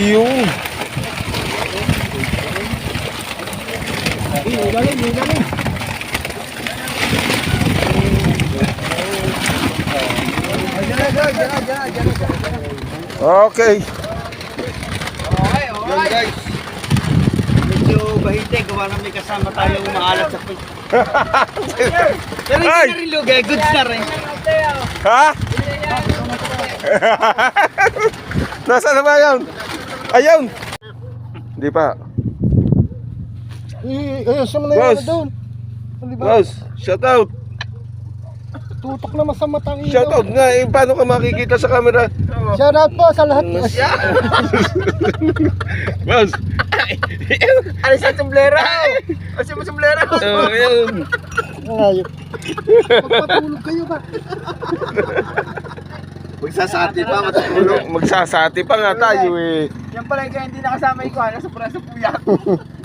Yung. Okay. Okay, okay. Guys. Medyo bahite, gawa na may kasama tayong maalat sa pag... Pero hindi na rin lugay, goods na rin. Ha? Nasaan na ba yun? Ayun! Hindi pa. Ayun, siya mo na Boss. yung doon. Ano? Boss, shout out. Tutok naman sa matang ilaw. Shout out nga eh. Paano ka makikita sa camera? Shout out po sa lahat. Boss. Ano sa sombrero? Ano sa sombrero? Oh, ayun. Ayun. Magpatulog kayo ba? Magsasati pa, matulog. Magsasati pa nga tayo eh. Yan pala kaya hindi nakasama yung kuha, nasa preso puya.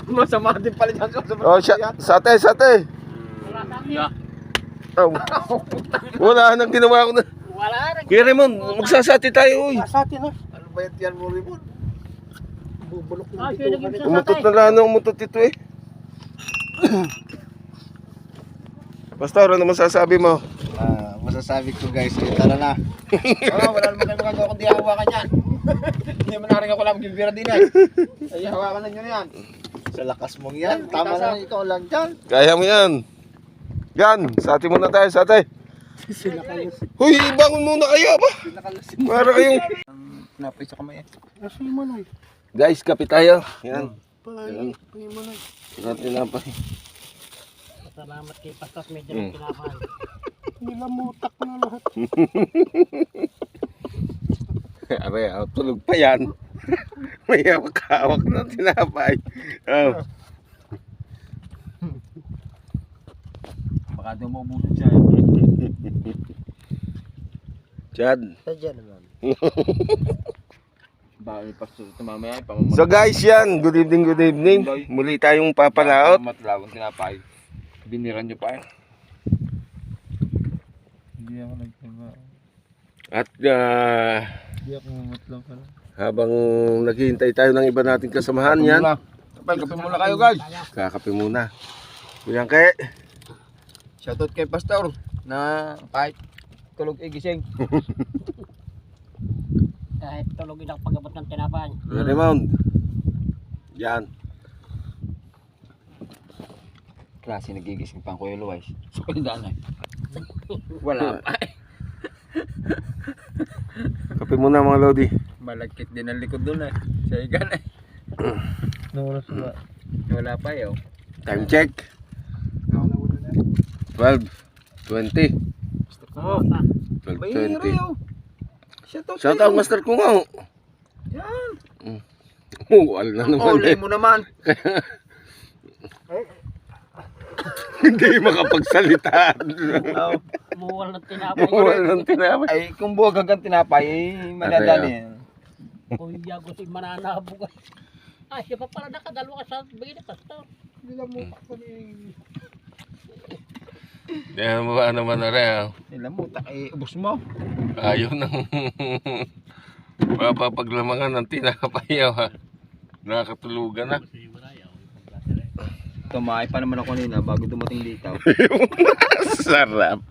Masama din pala dyan sa Oh, siya, sate, sate. Oh, wala nang ginawa ko na. Wala rin. Kuya Raymond, magsasati tayo uy. Sa atin ha. Ano ba yan mo mo? Bubulok Ah, ng dito. Umutot na lang ang umutot ito eh. Pastor, ano masasabi mo? Ah, masasabi ko guys, eh, tara na. Oo, wala naman kayo magagawa kundi hawakan yan. Hindi mo narin ako lang gilbira din yan. Ay, hawakan na nyo na yan. Sa lakas mong yan, tama na ikaw lang dyan. Kaya mo yan. Yan, sati muna tayo. Sila kayo. Huy, bangon muna kayo ba? Para kayong... Napay sa kamay eh. Nasa yung manay. Guys, kape tayo. Yan. Paano? Paano manay? Natin na pa. Salamat kay Pastor medyo Mm. kinakain. Nilamutak na lahat. Are, ah, tulog pa yan. May hawak-hawak na tinapay. Oh. Baka daw maubusan siya. Chad. Sadya naman. May pastor ito mamaya. Pamamag- So guys, yan. Good evening, good evening. Muli tayong papalaot. Matlawang tinapay. Biniran nyo pa eh. Hindi ako nagtama. At ah, Hindi ako matlaw pala. habang naghihintay tayo ng iba nating kasamahan yan, Kapag kape muna kayo guys. kakape muna. Kuya ke, Shoutout kay Pastor na kahit tulog igising. Kahit tulogin ako pagabot ng tinapay. Kuya Raymond. Yan. Klase nagigising pa ang Kuya Luwais. So, pinadaan eh. Wala pa eh. Kape muna mga Lodi. Malagkit din ang likod doon eh. Sa igan eh. Wala pa eh oh. Time check. 12. 20. Oh, 12, may hero 20. yun. Shoutout Shout out Master Kungaw. Yan. Oh, alam na naman Oh, eh. mo naman. Hindi makapagsalita. Oh. Muwal ng tinapay. Wala nang tinapay. Ay, kung buwag hanggang tinapay, eh, madadali. Kuya ko si mananabog. Ay, siya pa pala nakadalawa ka sa bigay ni Pastor. Nilamutak pa ni... Yan mo ba naman na rin. Ilan mo, eh, ubos mo. Ayaw nang mapapaglamangan ng tinapay ha. Nakakatulugan na. Tumahay pa naman ako nila bago dumating dito. Sarap.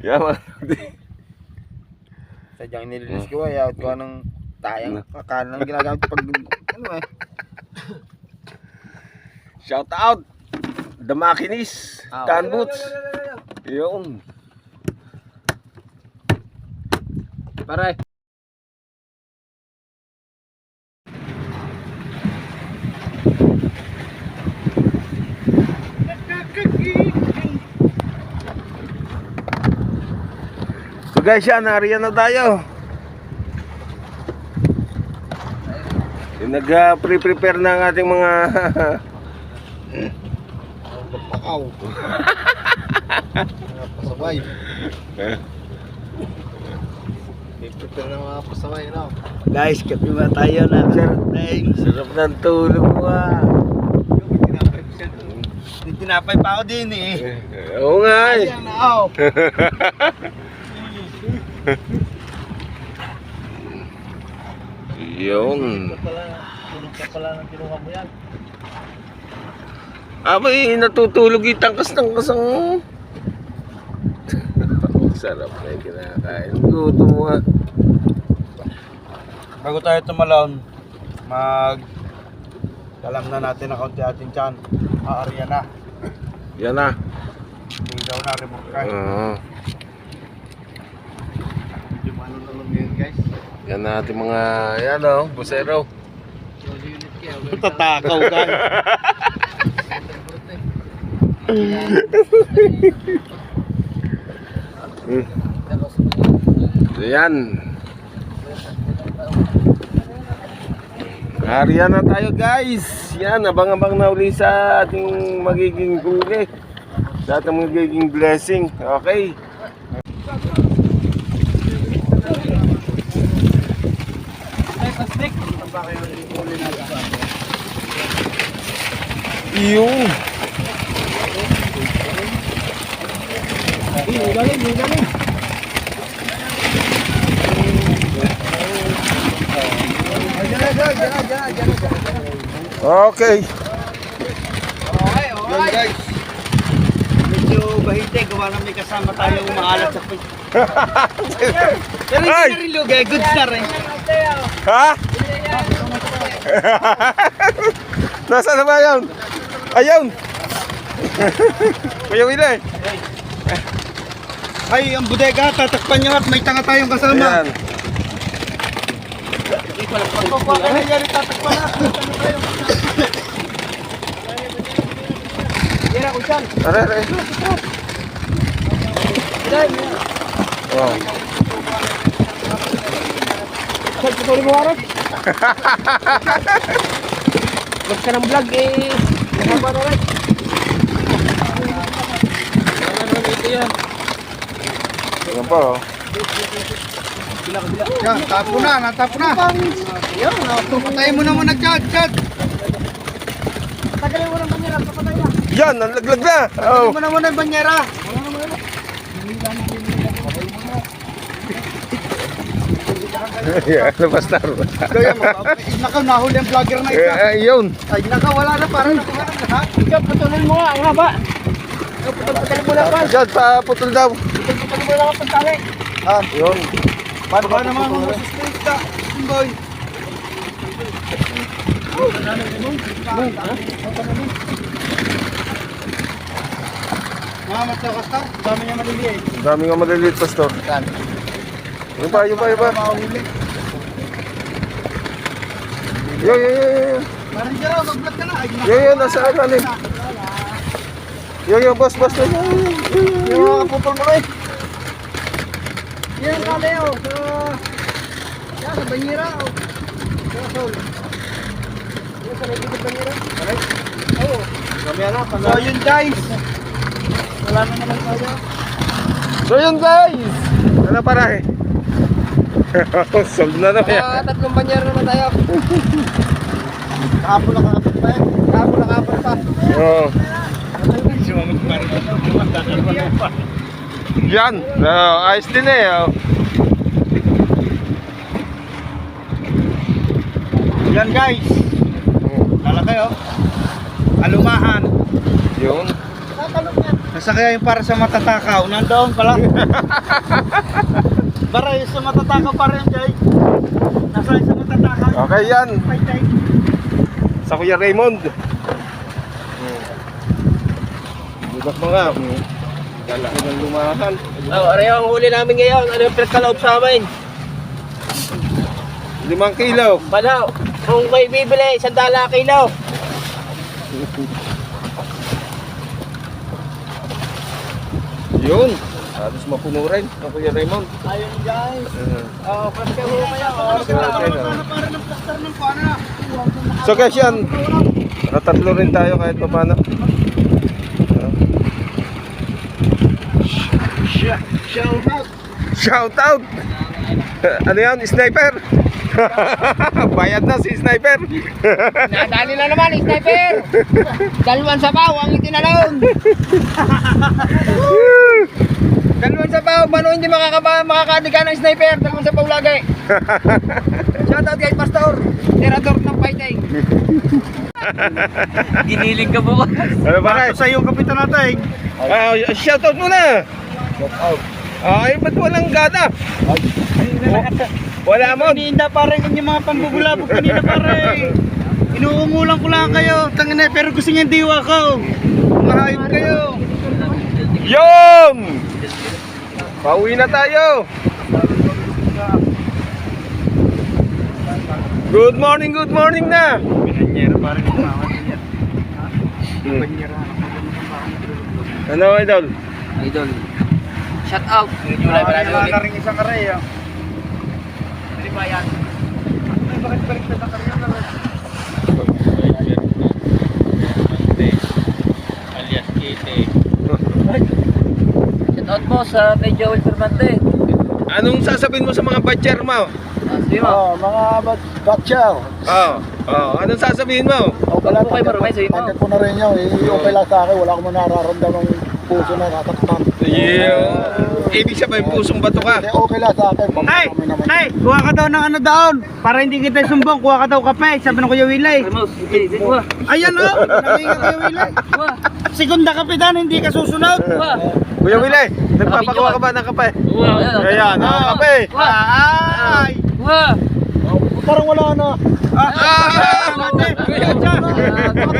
Yaman. Sadyang nililis ko ay out ko ng tayang kakanan ng ginagamit pag ano eh. Shout out. The Makinis. Ah, Tan Boots. Yun. Pare. So guys yan, nariyan na tayo. Yung nag-pre-prepare na ang ating mga Pakaw. Pasaway. Prepare na mga pasaway na. Guys, kape ba tayo na sir? Sarap ng tulog mo ah. tinapay pa ako din eh. Eh, Oo nga eh. Ayan na ako. Yung. Tulog ka pala ng kinuha mo yan. Abay, natutulog itangkas-tangkas ang... Sarap na yung kinakain. Gutom mo nga. Bago tayo tumalon, mag... Dalam na natin ang kaunti ating tiyan. Aarya na. Yan na. Hindi daw na remote card. Oo. Medyo ano na lang yun guys. yan na ating mga, yan o, busero. Tatakaw ka. Mm. Yan. Ariyan na tayo guys. Yan, abang-abang na uli sa ating magiging huli. Sa ating magiging blessing. Okay. Yung. Okay. Yan guys. Medyo bahite, gawa na may kasama tayong maalat sa pit. Pero hindi na rin goods na rin. Ha? Nasaan na ba yun? Ayun! Kuya Willie! Ay, ang bodega, tatakpan niyo at may tanga tayong kasama. Ayan. Pagpapaka na yan, tatakpan na. Yan ako dyan. Are, are. Oh. Saan ko mo harap? Huwag ka ng vlog eh. Nakaba na rin. Ayan pa oh. Yan, tapo na, natapo na. Yan, patayin mo naman na dyan, dyan. Tagalin mo ng banyera, kapatay na. Yan, ang laglag na! Oh. Patayin mo naman ang banyera. Ayan, napastar. Kaya mo, nakaw, nahuli ang vlogger na isa. Eh, Ayun. Ay, nakaw, wala na, parang nakuha na lahat. Ikaw, patuloy mo nga, ang haba. Patuloy mo lang pa. Diyan, paputol daw. Mo lang ang pagtali. Ah, Yun. paano ba naman sustain ka, boy? Matlakas ka, dami niya maliliit. Dami nga maliliit, pastor. Yung pa, yung pa, yung pa. Yo, yo, yo, yo. Parang dyan, mag-vlog ka na. Yo, yo, nasa eh. Yo, yo, boss, boss. Yo, yo, yo. Mga kapupol mo rin. Yan, kaleo. Sa... Yan, sa banyera. oh. Sa sol. Yan, sa nagigit banyera. Oo. So yun guys. Wala na naman tayo. So yun guys. Ano para eh? Solve na naman yan. Mga tatlong banyera naman tayo. Kahapon na kahapon pa eh. Kahapon na kahapon pa. Oo. Yan. Oh, ayos din eh. Oh. Yan guys. Lalaki oh. Alumahan. Yun. Nasa kaya yung para sa matatakaw. Nandoon pala. para yung sa matatakaw pa rin guys. Nasa yung sa matatakaw. Okay yan. Sa Kuya Raymond. Bukas mo nga. Lalaki ng lumahan. Oh, areho ang huli namin ngayon. Ano yung pinagkaloob sa amin? Limang kilo. Banaw. Kung may bibili, isang dala kilo. Yun. Halos mapuno rin. Kuya Raymond. Ayun guys. Uh, Oh, pwede mo kaya. Oh. Para ng plaster ng pana. So guys yan. Natatlo rin tayo kahit pa paano. Shout out. Shout out! ano yan? Sniper? Bayad na si sniper. Nadali na naman, sniper! Dalawang sabaw ang itinalon! Dalawang sabaw, paano hindi makakaba, makakadiga ng sniper? Dalawang sabaw lagi. Shoutout kay Pastor, tirador ng fighting. Giniling ka bukas. Ano ba sa iyo, kapitan natin. Ah, shoutout muna. Shoutout. Ay, ba't walang gana? Wala mo. Kanina pare yung mga pambubulabog kanina pare. Inuungulan ko lang kayo. Tangina, pero gusto niya diwa ko. Mahayop kayo. Yun! Pauwi na tayo. Good morning, good morning na. Hmm. Ano, idol? Idol. Shout out. Wala na rin isang aray ah. Hindi ba yan? Ay, bakit balik na na rin? Alias Kite. Shout out po sa kay Joel Fermante. Anong sasabihin mo sa mga batcher mo? Ah, mo. Oh, mga batcher. Oh, oh, anong sasabihin mo? Okay lang, kayo marumay, sabihin mo. Tanggap ko na rin yun. Eh, okay lang sa akin. Wala akong nararamdaman ng puso na tataktan. Yeah. Ibig sabihin pusong bato ka. Hindi, okay lang sa akin. Ay, Kami naman. ay, kuha ka daw ng ano daon. Para hindi kita sumbong, kuha ka daw kape. Sabi ng Kuya Wilay. Ramos, sige, sige mo. Ayan o, nabigyan ka Kuya Wilay. Segunda kapitan, hindi ka susunod. Kuya Wilay, nagpapakuha ka ba ng kape? Ayan, oh, kape. Ay, Wah. Parang wala na. ah, ah,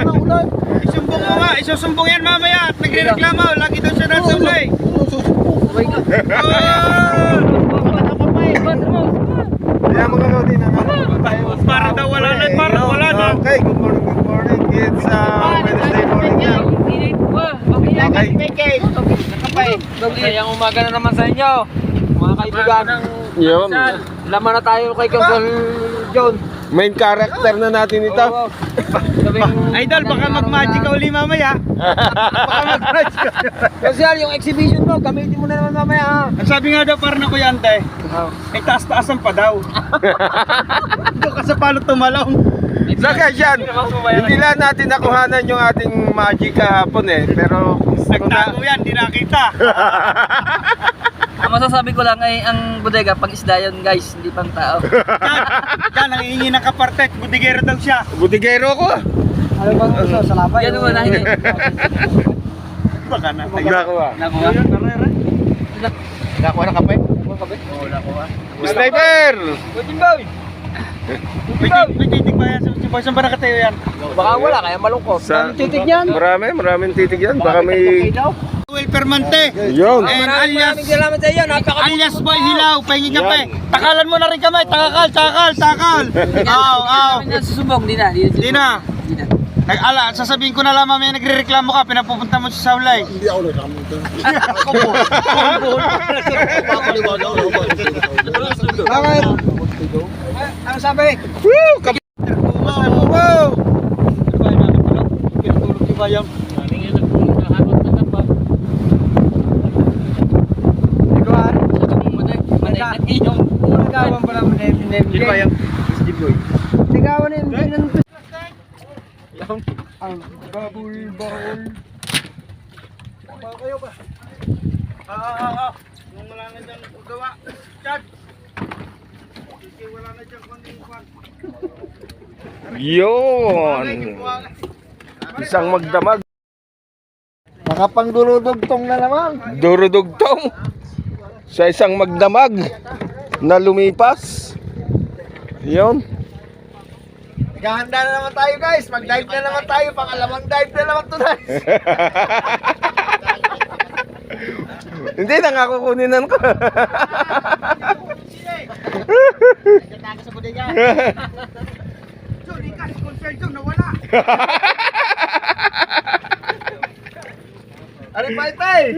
na ulan? Isumbong mo nga, isusumbong yan mamaya. At nagre-reklamo, lagi daw siya nasa ulay. Ano? Oh. Ah, Ayan mga lodi na Para daw wala na, para wala na. Okay, good morning, good morning. It's uh, Wednesday morning na. Okay. Sayang umaga na naman sa inyo. Mga kaibigan. Yun. Laman na tayo kay Council John. Main character na natin ito. Idol, baka mag-magic ka uli mamaya. Baka mag-magic ka. Kasi yung exhibition mo, gamitin mo na naman mamaya ha. Ang sabi nga daw para na Kuya Ante, ay taas-taasan pa daw. Doon ka sa palo tumalong. Saka yan, hindi lang natin nakuhanan yung ating magic kahapon eh. Pero kung na, Nagtago yan, di nakita. Ang masasabi ko lang ay ang bodega pang isda yun guys, hindi pang tao. Yan, yan, nangihingi ng kaparte, budigero daw siya. butigero ko ah. Ano bang gusto? Sa labay? Yan mo na hindi. Baka na. Nakuha. Nakuha. Nakakuha ng kape? Oo, nakuha. Sniper! Pwede ba? May titig ba yan? Si Boy, saan ba nakatayo yan? Baka wala, kaya malungkot. Sa, titig yan? Marami, maraming titig yan. Baka may... Will Permante. Yun. And Maraming alias, maraming salamat sa iyo. Napaka alias Boy Hilaw, pahingi ka pa eh. Takalan mo na rin kamay, takakal, takal, takal. Aw, aw. Kami na susubok, di na. Di, Di na. Nag-ala, sasabihin ko na lang mamaya nagre-reklamo ka, pinapupunta mo sa Saulay. Hindi ako ito. Ako po. Bakit? Ano sabi? Woo! Kap- Wow, wow. Pinatulog si Bayam. Nagawan pala mo na yung name Sino Bayam? Nagawan na yung name Ang babul baul. Kayo ba? Ah, ah, ah, ah. Nung wala na dyan gawa. Chad. Kasi wala na dyan kundi kwan. Yun. Isang magdamag. Nakapangdurudugtong na naman. Durudugtong. Sa isang magdamag na lumipas. Yun. Naghahanda na naman tayo guys. Mag-dive na naman tayo. Pangalawang dive na naman tonight. Hindi na nga kukuninan ko. Taga sa bodega. Di ka, si Conselso, nawala. Ano pa eh?